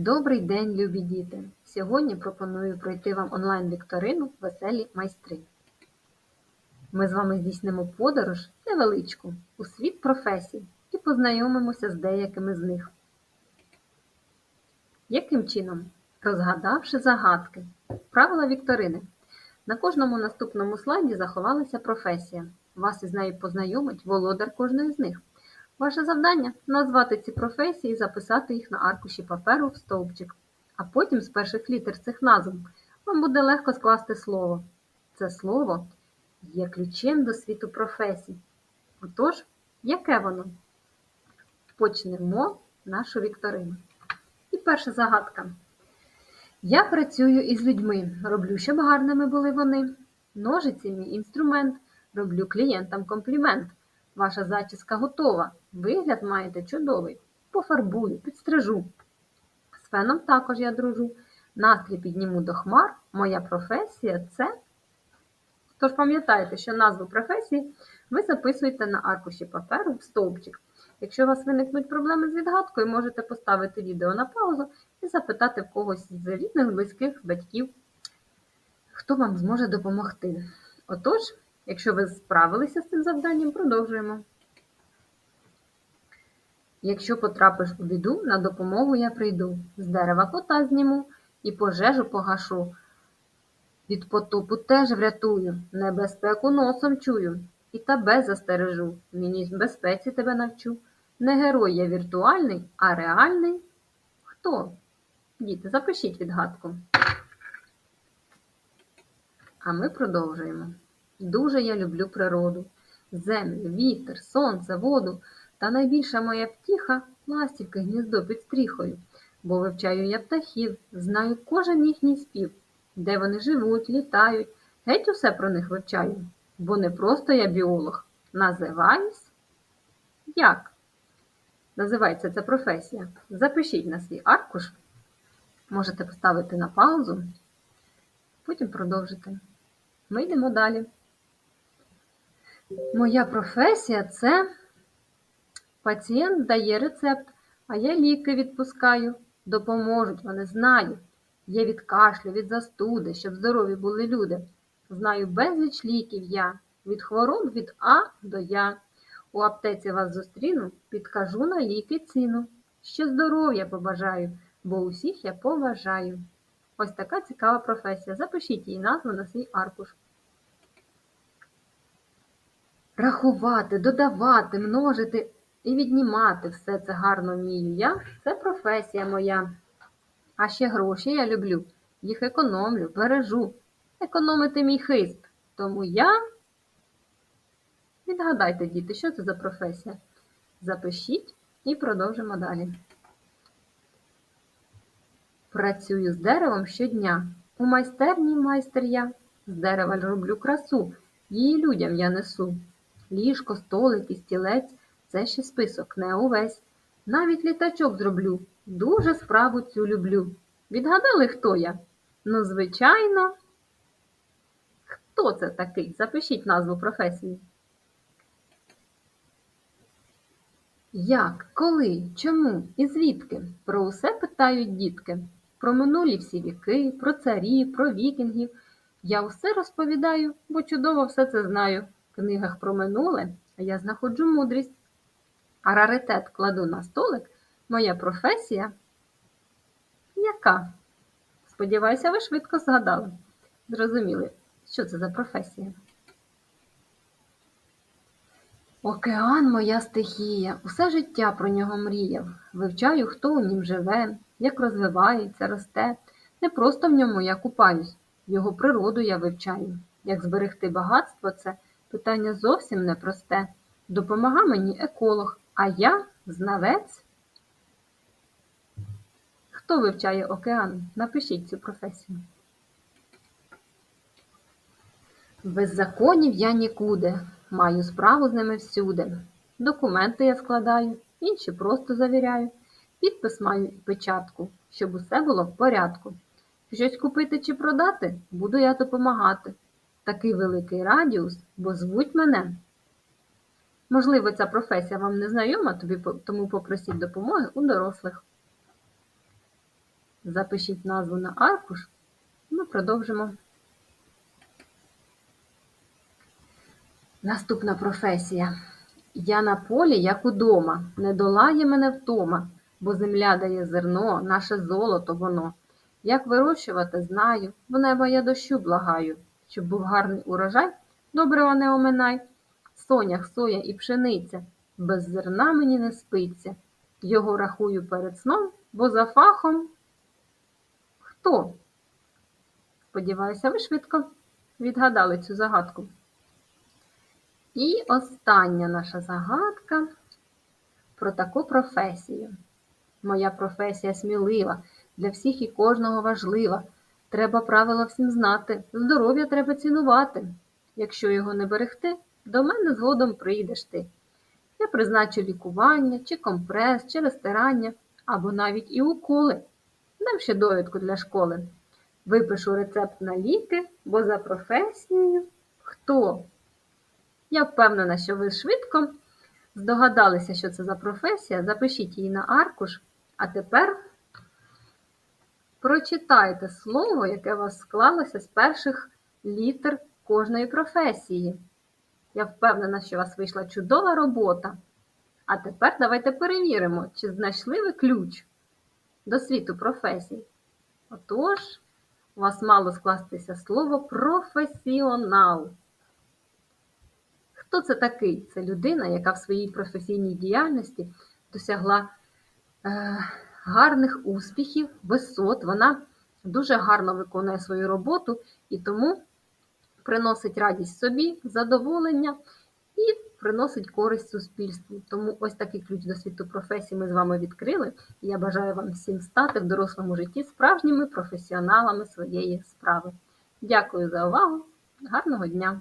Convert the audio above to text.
Добрий день, любі діти! Сьогодні пропоную пройти вам онлайн-вікторину Веселі майстри. Ми з вами здійснимо подорож невеличку у світ професій і познайомимося з деякими з них. Яким чином? Розгадавши загадки. Правила вікторини. На кожному наступному слайді заховалася професія. Вас із нею познайомить володар кожної з них. Ваше завдання назвати ці професії і записати їх на аркуші паперу в стовпчик. А потім з перших літер цих назв вам буде легко скласти слово. Це слово є ключем до світу професій. Отож, яке воно? Почнемо нашу вікторину. І перша загадка. Я працюю із людьми, роблю, щоб гарними були вони. Ножиці мій інструмент, роблю клієнтам комплімент. Ваша зачіска готова. Вигляд маєте чудовий. Пофарбую, підстрижу. З феном також я дружу. Настрій підніму до хмар. Моя професія це. Тож пам'ятайте, що назву професії ви записуєте на аркуші паперу в стовпчик. Якщо у вас виникнуть проблеми з відгадкою, можете поставити відео на паузу і запитати в когось з рідних, близьких, батьків, хто вам зможе допомогти. Отож, якщо ви справилися з цим завданням, продовжуємо. Якщо потрапиш у біду, на допомогу я прийду, з дерева кота зніму і пожежу погашу. Від потопу теж врятую, небезпеку носом чую, і тебе застережу, мені в безпеці тебе навчу. Не герой я віртуальний, а реальний. Хто? Діти, запишіть відгадку. А ми продовжуємо. Дуже я люблю природу, землю, вітер, сонце, воду. Та найбільша моя втіха ластівки гніздо під стріхою, бо вивчаю я птахів, знаю кожен їхній спів, де вони живуть, літають, геть усе про них вивчаю, бо не просто я біолог. Називаюсь як? Називається ця професія. Запишіть на свій аркуш, можете поставити на паузу, потім продовжити. Ми йдемо далі. Моя професія це пацієнт дає рецепт, а я ліки відпускаю. Допоможуть, вони знаю. Є від кашлю, від застуди, щоб здорові були люди. Знаю безліч ліків я, від хвороб від А до Я. У аптеці вас зустріну, підкажу на ліки ціну. Ще здоров'я побажаю, бо усіх я поважаю. Ось така цікава професія. Запишіть її назву на свій аркуш. Рахувати, додавати, множити і віднімати все це гарно вмію я. Це професія моя. А ще гроші я люблю. Їх економлю, бережу. Економити мій хист. Тому я. Відгадайте, діти, що це за професія? Запишіть і продовжимо далі. Працюю з деревом щодня. У майстерні майстер я. З дерева роблю красу, її людям я несу. Ліжко, столик і стілець це ще список, не увесь. Навіть літачок зроблю. Дуже справу цю люблю. Відгадали, хто я? Ну, звичайно. Хто це такий? Запишіть назву професії. Як, коли, чому і звідки? Про усе питають дітки. Про минулі всі віки, про царів, про вікінгів. Я усе розповідаю, бо чудово все це знаю. В книгах про минуле, я знаходжу мудрість. А раритет кладу на столик. Моя професія. Яка? Сподіваюся, ви швидко згадали. Зрозуміли, що це за професія. Океан моя стихія, усе життя про нього мріяв. Вивчаю, хто у нім живе, як розвивається, росте. Не просто в ньому я купаюсь, його природу я вивчаю. Як зберегти багатство це питання зовсім непросте. Допомага мені еколог, а я знавець. Хто вивчає океан? Напишіть цю професію. Без законів я нікуди. Маю справу з ними всюди. Документи я складаю, інші просто завіряю. Підпис маю і печатку, щоб усе було в порядку. Щось купити чи продати, буду я допомагати. Такий великий радіус, бо звуть мене. Можливо, ця професія вам не знайома, тому попросіть допомоги у дорослих. Запишіть назву на аркуш. Ми продовжимо. Наступна професія. Я на полі, як удома, не долає мене втома, бо земля дає зерно, наше золото воно. Як вирощувати, знаю, в небо я дощу благаю, щоб був гарний урожай, добрива не оминай. Сонях, соя і пшениця, без зерна мені не спиться. Його рахую перед сном, бо за фахом хто? Сподіваюся, ви швидко відгадали цю загадку. І остання наша загадка про таку професію. Моя професія смілива, для всіх і кожного важлива. Треба правила всім знати, здоров'я треба цінувати. Якщо його не берегти, до мене згодом прийдеш ти. Я призначу лікування, чи компрес, чи розтирання, або навіть і уколи. Дам ще довідку для школи. Випишу рецепт на ліки, бо за професією хто? Я впевнена, що ви швидко здогадалися, що це за професія. Запишіть її на аркуш. А тепер прочитайте слово, яке у вас склалося з перших літер кожної професії. Я впевнена, що у вас вийшла чудова робота. А тепер давайте перевіримо, чи знайшли ви ключ до світу професій. Отож, у вас мало скластися слово професіонал. Хто це такий? Це людина, яка в своїй професійній діяльності досягла е, гарних успіхів, висот. Вона дуже гарно виконує свою роботу і тому приносить радість собі, задоволення і приносить користь суспільству. Тому ось такий ключ до світу професії ми з вами відкрили. І я бажаю вам всім стати в дорослому житті справжніми професіоналами своєї справи. Дякую за увагу! Гарного дня!